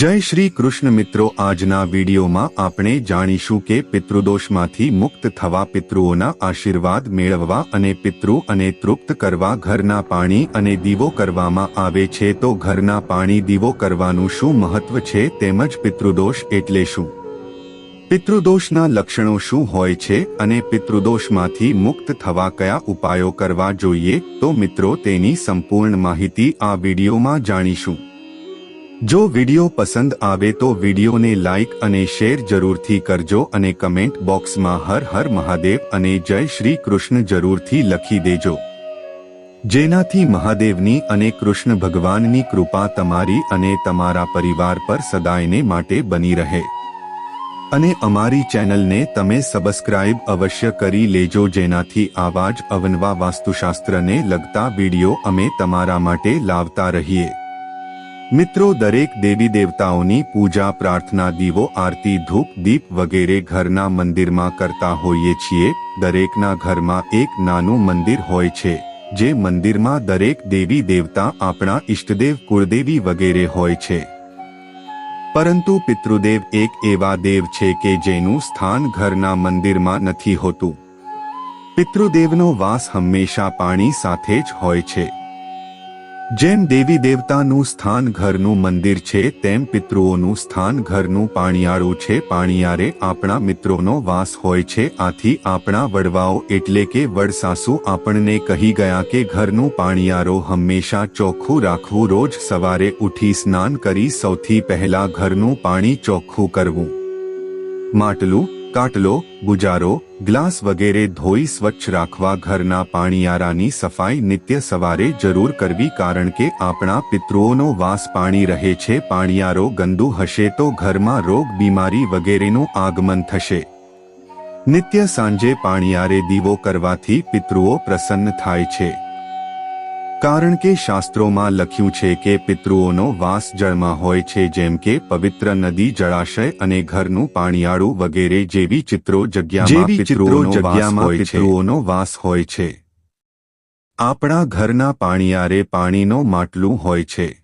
જય શ્રી કૃષ્ણ મિત્રો, આજના વિડીયોમાં આપણે જાણીશું કે પિતૃદોષમાંથી મુક્ત થવા પિતૃઓના આશીર્વાદ મેળવવા અને પિતૃ અને તૃપ્ત કરવા ઘરના પાણી અને દીવો કરવામાં આવે છે. તો ઘરના પાણી દીવો કરવાનું શું મહત્વ છે તેમજ પિતૃદોષ એટલે શું? પિતૃદોષના લક્ષણો શું હોય છે અને પિતૃદોષમાંથી મુક્ત થવા કયા ઉપાયો કરવા જોઈએ? તો મિત્રો, તેની સંપૂર્ણ માહિતી આ વિડીયોમાં જાણીશું. જો વિડિયો પસંદ આવે તો વિડિયોને લાઇક અને શેર જરૂરથી કરજો અને કમેન્ટ બોક્સમાં હર હર મહાદેવ અને જય શ્રી કૃષ્ણ જરૂરથી લખી દેજો. જેનાથી મહાદેવની અને કૃષ્ણ ભગવાનની કૃપા તમારી અને તમારા પરિવાર પર સદાયને માટે બની રહે. અને અમારી ચેનલને તમે સબસ્ક્રાઇબ અવશ્ય કરી લેજો જેનાથી આવા જ અવનવા વાસ્તુશાસ્ત્રને લગતા વિડિયો અમે તમારા માટે લાવતા રહીએ. મિત્રો, દરેક દેવી દેવતાઓની પૂજા, પ્રાર્થના, દીવો, આરતી, ધૂપ, દીપ વગેરે ઘરના મંદિરમાં કરતા હોઈએ છીએ. દરેકના ઘરમાં એક નાનું મંદિર હોય છે, જે મંદિરમાં દરેક દેવી દેવતા આપણા ઇષ્ટદેવ કુળદેવી વગેરે હોય છે. પરંતુ પિતૃદેવ એક એવા દેવ છે કે જેનું સ્થાન ઘરના મંદિરમાં નથી હોતું. પિતૃદેવનો વાસ હંમેશા પાણી સાથે જ હોય છે. જેમ દેવી દેવતાનું સ્થાન ઘરનું મંદિર છે, તેમ પિતૃઓનું સ્થાન ઘરનું પાણીયાળું છે. પાણીયારે આપણા મિત્રોનો વાસ હોય છે. આથી આપણા વડવાઓ એટલે કે વડસાસુ આપણને કહી ગયા કે ઘરનું પાણીયારો હંમેશા ચોખ્ખું રાખવું રોજ સવારે ઉઠી સ્નાન કરી સૌથી પહેલા ઘરનું પાણી ચોખ્ખું કરવું. માટલું કાટલો ગુજારો, ગ્લાસ વગેરે ધોઈ સ્વચ્છ રાખવા ઘરના પાણીયારાની સફાઈ નિત્ય સવારે જરૂર કરવી કારણ કે આપણા પિતૃઓનો વાસ પાણી રહે છે, પાણીયારો ગંદુ હશે તો ઘરમાં રોગ, બીમારી વગેરેનું આગમન થશે. નિત્ય સાંજે પાણીયારે દીવો કરવાથી પિતૃઓ પ્રસન્ન થાય છે. કારણ કે શાસ્ત્રોમાં લખ્યું છે કે પિતૃઓનો વાસ જળમાં હોય છે જેમ કે પવિત્ર નદી જળાશય અને ઘરનું પાણીયાળું વગેરે જેવી ચિત્રો જગ્યામાં પિતૃઓ જગ્યામાં પિતૃઓનો વાસ હોય છે. આપણા ઘરના પાણીયારે પાણીનો માટલું હોય છે.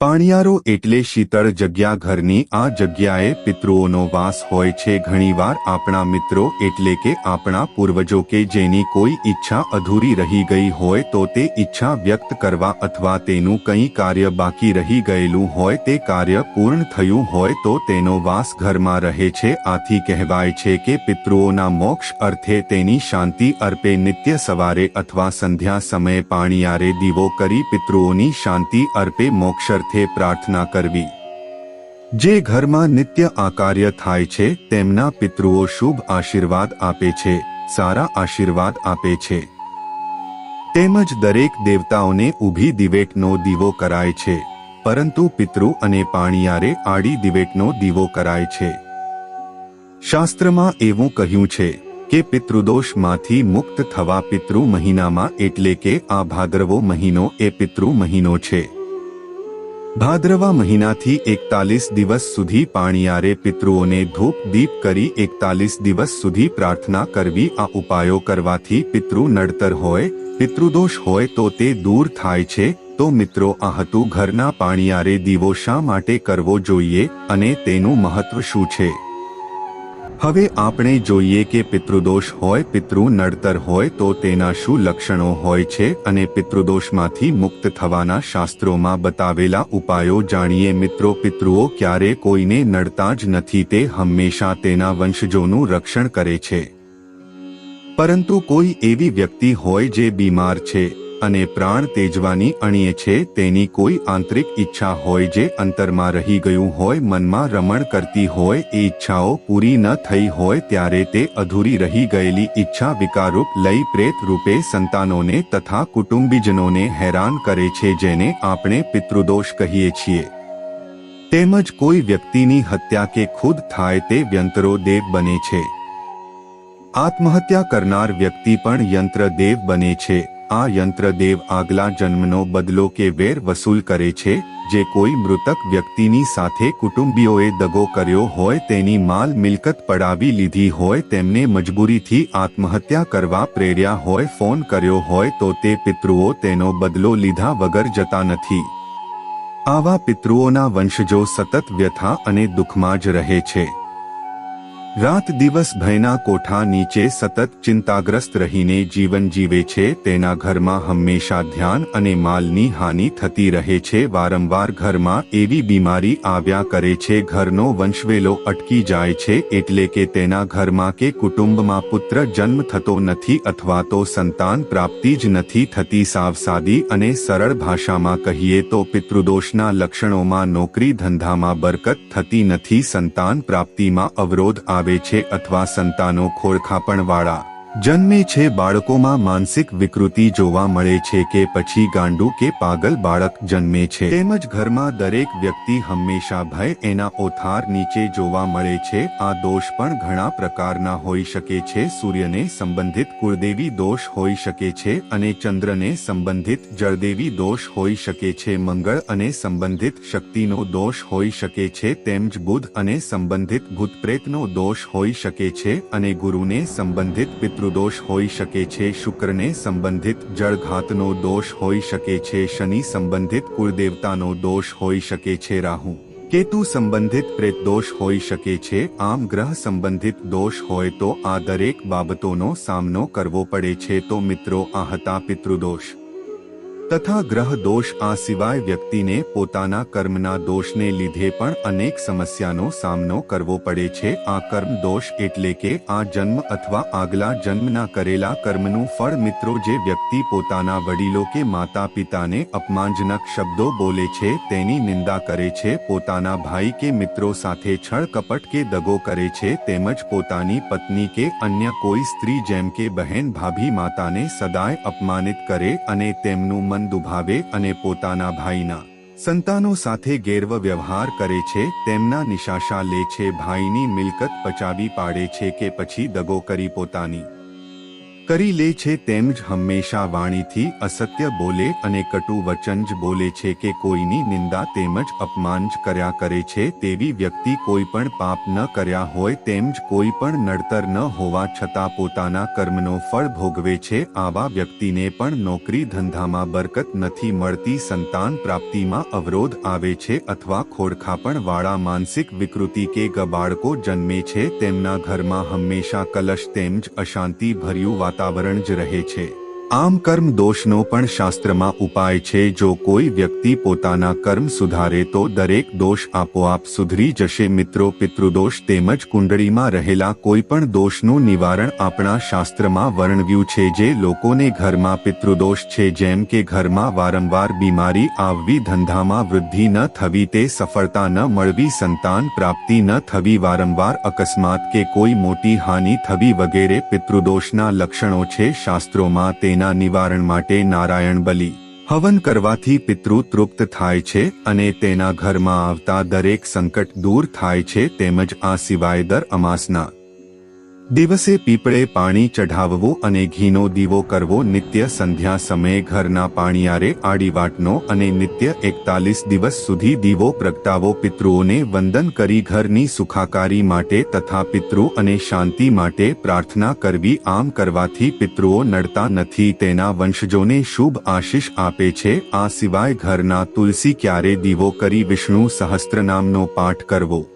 પાણિયારો એટલે શીતળ જગ્યા ઘરની આ જગ્યાએ પિતૃઓનો વાસ હોય છે. ઘણીવાર આપણા મિત્રો એટલે કે આપણા પૂર્વજો કે જેની કોઈ ઈચ્છા અધૂરી રહી ગઈ હોય તો તે ઈચ્છા વ્યક્ત કરવા અથવા તેનું કંઈ કાર્ય બાકી રહી ગયેલું હોય, તે કાર્ય પૂર્ણ થયું હોય તો તેનો વાસ ઘરમાં રહે છે. આથી કહેવાય છે કે પિતૃઓના મોક્ષ અર્થે તેની શાંતિ અર્પે નિત્ય સવારે અથવા સંધ્યા સમયે પાણિયારે દીવો કરી પિતૃઓની શાંતિ અર્પે મોક્ષ અર્થે પ્રાર્થના કરવી. જે ઘરમાં નિત્ય આકાર્ય થાય છે, તેમના પિતૃઓ શુભ આશીર્વાદ આપે છે, સારા આશીર્વાદ આપે છે. તેમજ દરેક દેવતાઓને ઊભી દિવેટનો દીવો કરાય છે, પરંતુ પિતૃ અને પાણીયારે આડી દિવેટનો દીવો કરાય છે. શાસ્ત્રમાં એવું કહ્યું છે કે પિતૃદોષમાંથી મુક્ત થવા પિતૃ મહિનામાં એટલે કે આ ભાદ્રવો મહિનો એ પિતૃ મહિનો છે. ભાદ્રવા મહિનાથી એકતાલીસ દિવસ સુધી પાણીયારે પિતૃઓને ધૂપ, દીપ કરી એકતાલીસ દિવસ સુધી પ્રાર્થના કરવી. આ ઉપાયો કરવાથી પિતૃ નડતર હોય, પિતૃદોષ હોય તો તે દૂર થાય છે. તો મિત્રો, આ હતું ઘરના પાણીયારે દીવો શા માટે કરવો જોઈએ અને તેનું મહત્વ શું છે? હવે આપણે જોઈએ કે પિતૃદોષ હોય, પિતૃ નડતર હોય તો તેના શું લક્ષણો હોય છે અને પિતૃદોષમાંથી મુક્ત થવાના શાસ્ત્રોમાં બતાવેલા ઉપાયો જાણીએ. મિત્રો, પિતૃઓ ક્યારે કોઈને નડતા જ નથી તે હંમેશા તેના વંશજોનું રક્ષણ કરે છે. પરંતુ કોઈ એવી વ્યક્તિ હોય જે બીમાર છે. અને પ્રાણ તેજવાની અણીએ છે, તેની કોઈ આંતરિક ઈચ્છા હોય જે અંતરમાં રહી ગયું હોય, મનમાં રમણ કરતી હોય, એ ઈચ્છાઓ પૂરી ન થઈ હોય ત્યારે તે અધૂરી રહી ગયેલી ઈચ્છા વિકારૂપ લઈ પ્રેત રૂપે સંતાનોને તથા કુટુંબીજનોને હેરાન કરે છે જેને આપણે પિતૃદોષ કહીએ છીએ. તેમજ કોઈ વ્યક્તિની હત્યા કે ખુદ થાય તે વ્યંતરો દેવ બને છે. આત્મહત્યા કરનાર વ્યક્તિ પણ યંત્ર દેવ બને છે. આ યંત્રદેવ આગલા જન્મનો બદલો કે વેર વસૂલ કરે છે, જે કોઈ મૃતક વ્યક્તિની સાથે કુટુંબીઓએ દગો કર્યો હોય તેની માલ મિલકત પડાવી લીધી હોય તેમને મજબૂરીથી આત્મહત્યા કરવા પ્રેર્યા હોય, ફોન કર્યો હોય તો તે પિતૃઓ તેનો બદલો લીધા વગર જતા નથી. આવા પિતૃઓના વંશજો સતત વ્યથા અને દુઃખમાં જ રહે છે. રાત દિવસ ભયના કોઠા નીચે સતત ચિંતાગ્રસ્ત રહીને જીવન જીવે છે, તેના ઘરમાં હંમેશા ધ્યાન અને માલની હાનિ થતી રહે છે, વારંવાર ઘરમાં એવી બીમારી આવ્યા કરે છે, ઘરનો વંશવેલો અટકી જાય છે, એટલે કે તેના ઘરમાં કે કુટુંબમાં પુત્ર જન્મ થતો નથી અથવા તો સંતાન પ્રાપ્તિ જ નથી થતી સાવ સાદી અને સરળ ભાષામાં કહીએ તો પિતૃદોષના લક્ષણોમાં નોકરી ધંધામાં બરકત થતી નથી, સંતાન પ્રાપ્તિમાં અવરોધ આવે આવે છે અથવા સંતાનો ખોળખાપણવાળા. જન્મે છે બાળકોમાં માનસિક વિકૃતિ જોવા મળે છે કે પછી ગાંડુ કે પાગલ બાળક જન્મે છે. તેમજ ઘરમાં દરેક વ્યક્તિ હંમેશા ભય એના ઓથાર નીચે જોવા મળે છે. આ દોષ પણ ઘણા પ્રકારના હોઈ શકે છે. સૂર્યને સંબંધિત કુળદેવી દોષ હોઈ શકે છે અને ચંદ્રને સંબંધિત જળદેવી દોષ હોઈ શકે છે. મંગળ અને સંબંધિત શક્તિનો દોષ હોઈ શકે છે. તેમજ બુધ અને સંબંધિત ભૂતપ્રેતનો દોષ હોઈ શકે છે અને ગુરુને સંબંધિત પિતૃ દોષ હોઈ શકે છે, શુક્રને સંબંધિત જળઘાતનો દોષ હોઈ શકે છે, શનિ સંબંધિત કુળદેવતાનો દોષ હોઈ શકે છે, રાહુ કેતુ સંબંધિત પ્રેત દોષ હોઈ શકે છે, આમ ગ્રહ સંબંધિત દોષ હોય તો આ દરેક બાબતોનો સામનો કરવો પડે છે, તો મિત્રો આ હતા પિતૃદોષ તથા ગ્રહ દોષ આ સિવાય વ્યક્તિને પોતાના કર્મના દોષને લીધે પણ અનેક સમસ્યાનો સામનો કરવો પડે છે આ કર્મ દોષ એટલે કે આ જન્મ અથવા આગલા જન્મના કરેલા કર્મનું ફળ મિત્રો જે વ્યક્તિ પોતાના વડીલો કે માતા પિતાને અપમાનજનક શબ્દો બોલે છે તેની નિંદા કરે છે પોતાના ભાઈ કે મિત્રો સાથે છળ કપટ કે દગો કરે છે તેમજ પોતાની પત્ની કે અન્ય કોઈ સ્ત્રી જેમ કે બહેન ભાભી માતાને સદાય અપમાનિત કરે અને તેમનું મન દુભાવે અને પોતાના ભાઈના સંતાનો સાથે ગેરવ્યવહાર કરે છે, તેમના નિશાશા લે છે, ભાઈની મિલકત પચાવી પાડે છે કે પછી દગો કરી પોતાની કરી લે છે તેમ જ હંમેશા વાણીથી અસત્ય બોલે અને કટુ વચન જ બોલે છે કે કોઈની નિંદા તેમજ અપમાન જ કર્યા કરે છે તેવી વ્યક્તિ કોઈ પણ પાપ ન કર્યા હોય તેમ જ કોઈ પણ નડતર ન હોવા છતાં પોતાના કર્મનો ફળ ભોગવે છે આવા વ્યક્તિને પણ નોકરી ધંધામાં બરકત નથી મળતી સંતાન પ્રાપ્તિમાં અવરોધ આવે છે અથવા ખોડખાપણ વાળા માનસિક વિકૃતિ કે ગબાળકો જન્મે છે તેમના ઘરમાં હંમેશા કલશ તેમજ અશાંતિ ભર્યું વાતાવરણ જ રહે છે. આમ કર્મ દોષનો પણ શાસ્ત્રમાં ઉપાય છે. જો કોઈ વ્યક્તિ પોતાના કર્મ સુધારે તો દરેક દોષ આપોઆપ સુધરી જશે. મિત્રો, પિતૃદોષ તેમજ કુંડળીમાં રહેલા કોઈ પણ દોષનું નિવારણ આપણા શાસ્ત્રમાં વર્ણવ્યું છે જે લોકોને ઘરમાં પિતૃદોષ છે. જેમ કે ઘરમાં વારંવાર બીમારી આવવી, ધંધામાં વૃદ્ધિ ન થવી, તે સફળતા ન મળવી, સંતાન પ્રાપ્તિ ન થવી, વારંવાર અકસ્માત કે કોઈ મોટી હાનિ થવી વગેરે પિતૃદોષના લક્ષણો છે. શાસ્ત્રોમાં તે તેના નિવારણ માટે નારાયણ બલિ હવન કરવાથી પિતૃ તૃપ્ત થાય છે અને તેના ઘરમાં આવતા દરેક સંકટ દૂર થાય છે તેમજ આ સિવાય દર અમાસના દિવસે પીપળે પાણી ચઢાવવું અને ઘીનો દીવો કરવો નિત્ય સંધ્યા સમયે ઘરના પાણીયારે આડીવાટનો અને નિત્ય એકતાલીસ દિવસ સુધી દીવો પ્રગટાવો. પિતૃઓને વંદન કરી ઘરની સુખાકારી માટે તથા પિતૃ અને શાંતિ માટે પ્રાર્થના કરવી આમ કરવાથી પિતૃઓ નડતા નથી. તેના વંશજોને શુભ આશીષ આપે છે. આ સિવાય ઘરના તુલસી ક્યારે દીવો કરી વિષ્ણુ સહસ્ત્રનામનો પાઠ કરવો?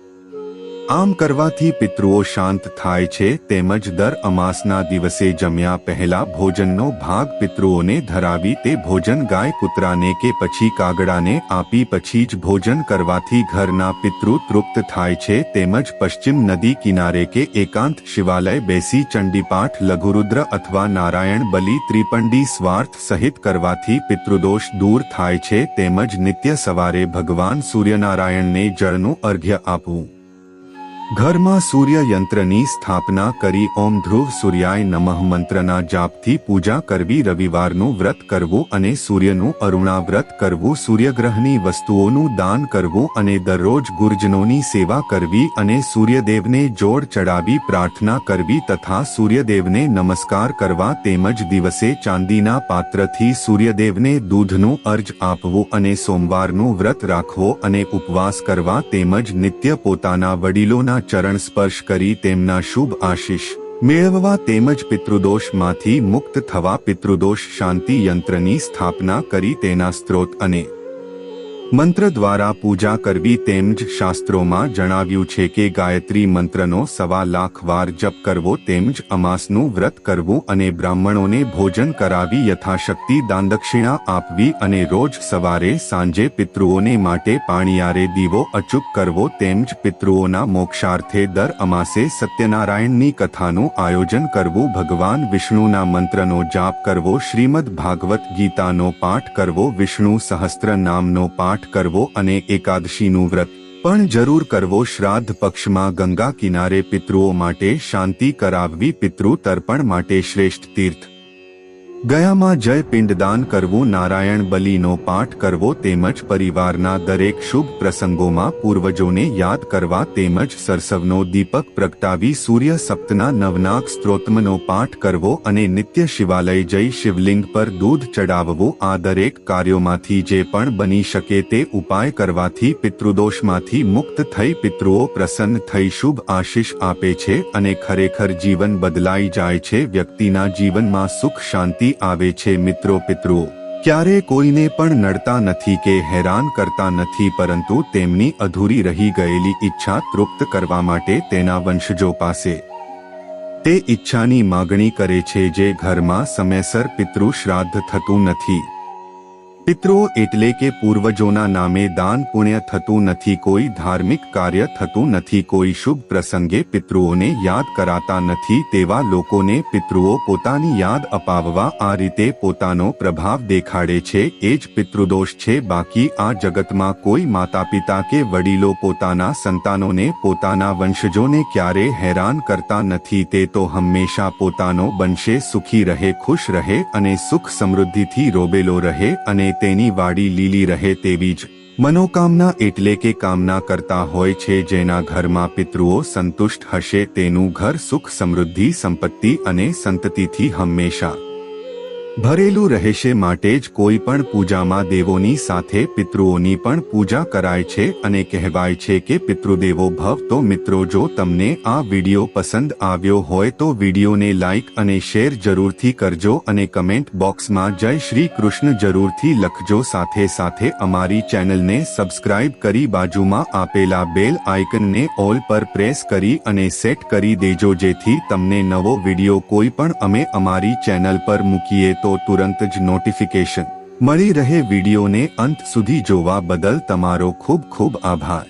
આમ કરવાથી પિતૃઓ શાંત થાય છે તેમજ દર અમાસના દિવસે જમ્યા પહેલા ભોજનનો ભાગ પિતૃઓને ધરાવી તે ભોજન ગાય કૂતરાને કે પછી કાગડાને આપી પછી જ ભોજન કરવાથી ઘરના પિતૃ તૃપ્ત થાય છે તેમજ પશ્ચિમ નદી કિનારે કે એકાંત શિવાલય બેસી ચંડીપાઠ, લઘુરુદ્ર અથવા નારાયણ બલિ, ત્રિપંડી સ્વાર્થ સહિત કરવાથી પિતૃદોષ દૂર થાય છે તેમજ નિત્ય સવારે ભગવાન સૂર્યનારાયણને જળનું અર્ઘ્ય આપવું. ઘરમાં સૂર્ય યંત્રની સ્થાપના કરી ઓમ ધ્રુવ સૂર્યાય નમઃ મંત્રના જાપથી પૂજા કરવી રવિવારનું વ્રત કરવું અને સૂર્યનું અરુણા વ્રત કરવું સૂર્યગ્રહની વસ્તુઓનું દાન કરવું અને દરરોજ ગુર્જનોની સેવા કરવી અને સૂર્યદેવને જોડ ચડાવી પ્રાર્થના કરવી તથા સૂર્યદેવને નમસ્કાર કરવા તેમજ દિવસે ચાંદીના પાત્રથી સૂર્યદેવને દૂધનું અર્જ આપવું અને સોમવારનું વ્રત રાખવો અને ઉપવાસ કરવા તેમજ નિત્ય પોતાના વડીલોના ચરણ સ્પર્શ કરી તેમના શુભ આશીષ મેળવવા તેમજ પિતૃદોષમાંથી મુક્ત થવા પિતૃદોષ શાંતિ યંત્રની સ્થાપના કરી તેના સ્ત્રોત અને મંત્ર દ્વારા પૂજા કરવી તેમજ શાસ્ત્રોમાં જણાવ્યું છે કે ગાયત્રી મંત્રનો સવા લાખ વાર જપ કરવો તેમજ અમાસનું વ્રત કરવું અને બ્રાહ્મણોને ભોજન કરાવી યથાશક્તિ દાનદક્ષિણા આપવી અને રોજ સવારે સાંજે પિતૃઓને માટે પાણીયારે દીવો અચૂક કરવો તેમજ પિતૃઓના મોક્ષાર્થે દર અમાસે સત્યનારાયણની કથાનું આયોજન કરવું ભગવાન વિષ્ણુના મંત્રનો જાપ કરવો શ્રીમદ ભાગવત ગીતાનો પાઠ કરવો વિષ્ણુ સહસ્ત્ર નામનો પાઠ કરવો અને એકાદશીનું વ્રત. પણ જરૂર કરવો શ્રાદ્ધ પક્ષમાં ગંગા કિનારે પિતૃઓ માટે શાંતિ કરાવવી પિતૃ તર્પણ માટે શ્રેષ્ઠ તીર્થ. ગયામાં જય પિંડદાન કરવું, નારાયણ બલિનો પાઠ કરવો તેમજ પરિવારના દરેક શુભ પ્રસંગોમાં પૂર્વજોને યાદ કરવા તેમજ સરસવનો દીપક પ્રગટાવી સૂર્ય સપ્તના નવનાક સ્ત્રોતમનો પાઠ કરવો અને નિત્ય શિવાલય જઈ શિવલિંગ પર દૂધ ચડાવવું, આ દરેક કાર્યોમાંથી જે પણ બની શકે તે ઉપાય કરવાથી પિતૃદોષમાંથી મુક્ત થઈ પિતૃઓ પ્રસન્ન થઈ શુભ આશીષ આપે છે અને ખરેખર જીવન બદલાઈ જાય છે, વ્યક્તિના જીવનમાં સુખ, શાંતિ આવે છે મિત્રો પિતૃઓ. ક્યારે કોઈને પણ નડતા નથી કે હેરાન કરતા નથી પરંતુ તેમની અધૂરી રહી ગયેલી ઈચ્છા તૃપ્ત કરવા માટે તેના વંશજો પાસે. તે ઈચ્છાની માગણી કરે છે જે ઘરમાં સમયસર પિતૃ શ્રાદ્ધ થતું નથી. પિતૃઓ એટલે કે પૂર્વજોના નામે દાન પુણ્ય થતું નથી કોઈ ધાર્મિક કાર્ય થતું નથી કોઈ શુભ પ્રસંગે પિતૃઓને યાદ કરાતા નથી તેવા લોકોને પિતૃઓ પોતાની યાદ અપાવવા આ રીતે પોતાનો પ્રભાવ દેખાડે છે એ જ પિતૃદોષ છે બાકી આ જગતમાં કોઈ માતા પિતા કે વડીલો પોતાના સંતાનોને પોતાના વંશજોને ક્યારે હેરાન કરતા નથી તે તો હંમેશા પોતાનો બનશે સુખી રહે ખુશ રહે અને સુખ સમૃદ્ધિથી રોબેલો રહે અને તેની વાડી લીલી રહે તેવી જ મનોકામના એટલે કે કામના કરતા હોય છે જેના ઘરમાં પિતૃઓ સંતુષ્ટ હશે તેનું ઘર સુખ સમૃદ્ધિ સંપત્તિ અને સંતતિથી હંમેશા ભરેલું રહેશે માટે જ કોઈ પણ પૂજામાં દેવોની સાથે પિતૃઓની પણ પૂજા કરાય છે અને કહેવાય છે કે પિતૃદેવો ભવ, તો મિત્રો જો તમને આ વીડિયો પસંદ આવ્યો હોય તો વિડિયોને લાઈક અને શેર જરૂરથી કરજો અને કમેન્ટ બોક્સમાં જય શ્રી કૃષ્ણ જરૂરથી લખજો. સાથે સાથે અમારી ચેનલને સબસ્ક્રાઇબ કરી બાજુમાં આપેલા બેલ આઇકનને ઓલ પર પ્રેસ કરી અને સેટ કરી દેજો જેથી તમને નવો વીડિયો કોઈ પણ અમે અમારી ચેનલ પર મૂકીએ તો તુરંત જ નોટિફિકેશન મળી રહે વિડીયોને અંત સુધી જોવા બદલ તમારો ખૂબ ખૂબ આભાર.